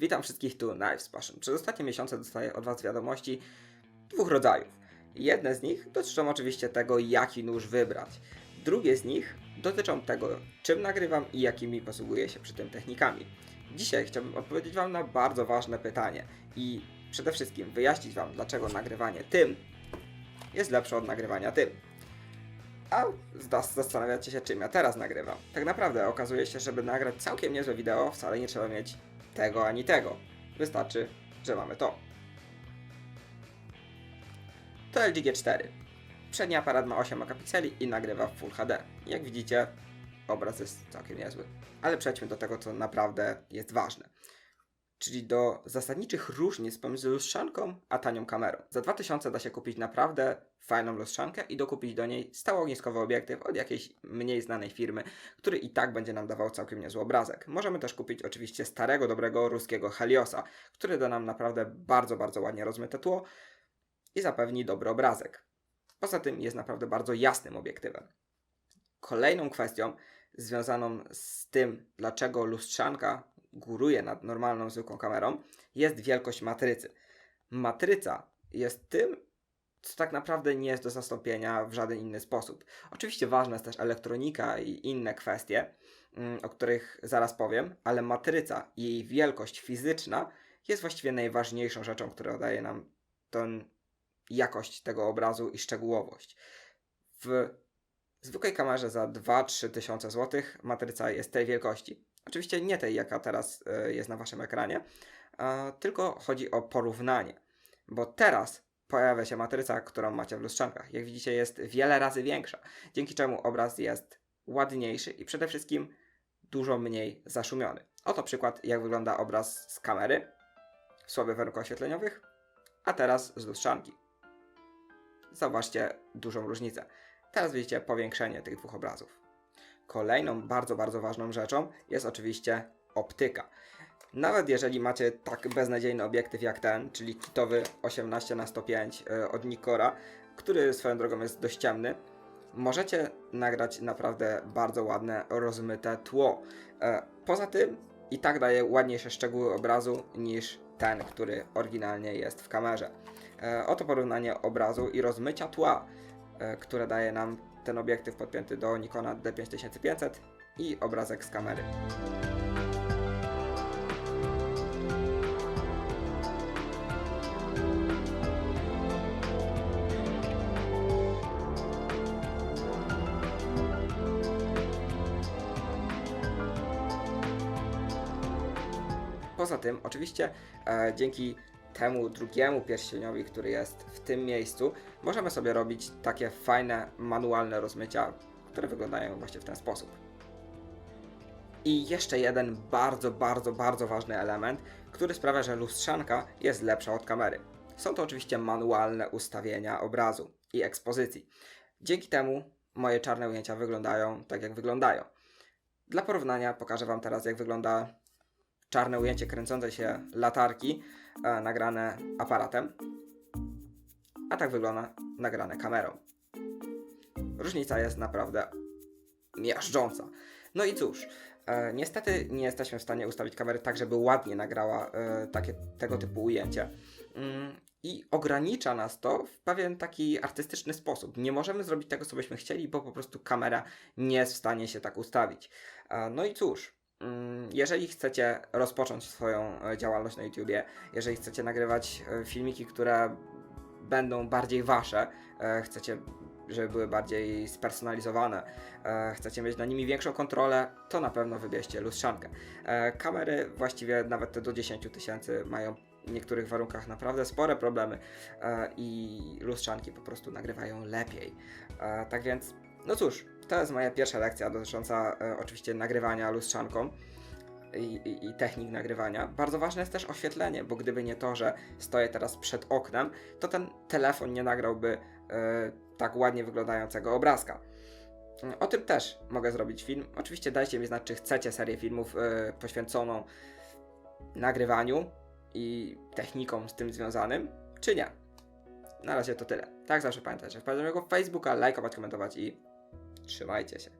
Witam wszystkich tu Knives Passion. Przez ostatnie miesiące dostaję od Was wiadomości dwóch rodzajów. Jedne z nich dotyczą oczywiście tego, jaki nóż wybrać. Drugie z nich dotyczą tego, czym nagrywam i jakimi posługuję się przy tym technikami. Dzisiaj chciałbym odpowiedzieć Wam na bardzo ważne pytanie i przede wszystkim wyjaśnić Wam, dlaczego nagrywanie tym jest lepsze od nagrywania tym. A zastanawiacie się, czym ja teraz nagrywam. Tak naprawdę okazuje się, żeby nagrać całkiem niezłe wideo, wcale nie trzeba mieć tego ani tego. Wystarczy, że mamy to. To LG G4. Przedni aparat ma 8 megapikseli i nagrywa w Full HD. Jak widzicie, obraz jest całkiem niezły. Ale przejdźmy do tego, co naprawdę jest ważne. Czyli do zasadniczych różnic pomiędzy lustrzanką a tanią kamerą. Za 2000 da się kupić naprawdę fajną lustrzankę i dokupić do niej stałoogniskowy obiektyw od jakiejś mniej znanej firmy, który i tak będzie nam dawał całkiem niezły obrazek. Możemy też kupić oczywiście starego, dobrego ruskiego Heliosa, który da nam naprawdę bardzo, bardzo ładnie rozmyte tło i zapewni dobry obrazek. Poza tym jest naprawdę bardzo jasnym obiektywem. Kolejną kwestią związaną z tym, dlaczego lustrzanka góruje nad normalną, zwykłą kamerą, jest wielkość matrycy. Matryca jest tym, co tak naprawdę nie jest do zastąpienia w żaden inny sposób. Oczywiście ważna jest też elektronika i inne kwestie, mm, o których zaraz powiem, ale matryca i jej wielkość fizyczna jest właściwie najważniejszą rzeczą, która daje nam tę jakość tego obrazu i szczegółowość. W zwykłej kamerze za 2-3 tysiące złotych matryca jest tej wielkości. Oczywiście nie tej, jaka teraz e, jest na waszym ekranie, tylko chodzi o porównanie, bo teraz pojawia się matryca, którą macie w lustrzankach. Jak widzicie, jest wiele razy większa, dzięki czemu obraz jest ładniejszy i przede wszystkim dużo mniej zaszumiony. Oto przykład, jak wygląda obraz z kamery w słabych warunkach oświetleniowych, a teraz z lustrzanki. Zauważcie dużą różnicę. Teraz widzicie powiększenie tych dwóch obrazów. Kolejną bardzo, bardzo ważną rzeczą jest oczywiście optyka. Nawet jeżeli macie tak beznadziejny obiektyw jak ten, czyli kitowy 18 na 105 e, od Nikora, który swoją drogą jest dość ciemny, możecie nagrać naprawdę bardzo ładne, rozmyte tło. E, Poza tym i tak daje ładniejsze szczegóły obrazu niż ten, który oryginalnie jest w kamerze. E, Oto porównanie obrazu i rozmycia tła, które daje nam ten obiektyw podpięty do Nikona D5500 i obrazek z kamery. Poza tym, oczywiście, e, dzięki temu drugiemu pierścieniowi, który jest w tym miejscu, możemy sobie robić takie fajne, manualne rozmycia, które wyglądają właśnie w ten sposób. I jeszcze jeden bardzo, bardzo, bardzo ważny element, który sprawia, że lustrzanka jest lepsza od kamery. Są to oczywiście manualne ustawienia obrazu i ekspozycji. Dzięki temu moje czarne ujęcia wyglądają tak, jak wyglądają. Dla porównania pokażę Wam teraz, jak wygląda czarne ujęcie kręcącej się latarki e, nagrane aparatem, a tak wygląda nagrane kamerą. Różnica jest naprawdę miażdżąca. No i cóż, e, niestety nie jesteśmy w stanie ustawić kamery tak, żeby ładnie nagrała e, takie, tego typu ujęcie. Mm, I ogranicza nas to w pewien taki artystyczny sposób. Nie możemy zrobić tego, co byśmy chcieli, bo po prostu kamera nie jest w stanie się tak ustawić. E, no i cóż, Jeżeli chcecie rozpocząć swoją e, działalność na YouTubie, jeżeli chcecie nagrywać e, filmiki, które będą bardziej wasze, e, chcecie, żeby były bardziej spersonalizowane, chcecie mieć na nimi większą kontrolę, to na pewno wybierzcie lustrzankę. Kamery właściwie nawet te do 10 tysięcy mają w niektórych warunkach naprawdę spore problemy i lustrzanki po prostu nagrywają lepiej. Tak więc, no cóż, to jest moja pierwsza lekcja dotycząca e, oczywiście nagrywania lustrzanką i, i, i technik nagrywania. Bardzo ważne jest też oświetlenie, bo gdyby nie to, że stoję teraz przed oknem, to ten telefon nie nagrałby e, tak ładnie wyglądającego obrazka. O tym też mogę zrobić film. Oczywiście dajcie mi znać, czy chcecie serię filmów e, poświęconą nagrywaniu i technikom z tym związanym, czy nie. Na razie to tyle. Tak zawsze pamiętajcie, wpadać do mojego Facebooka, lajkować, komentować i trzymajcie się.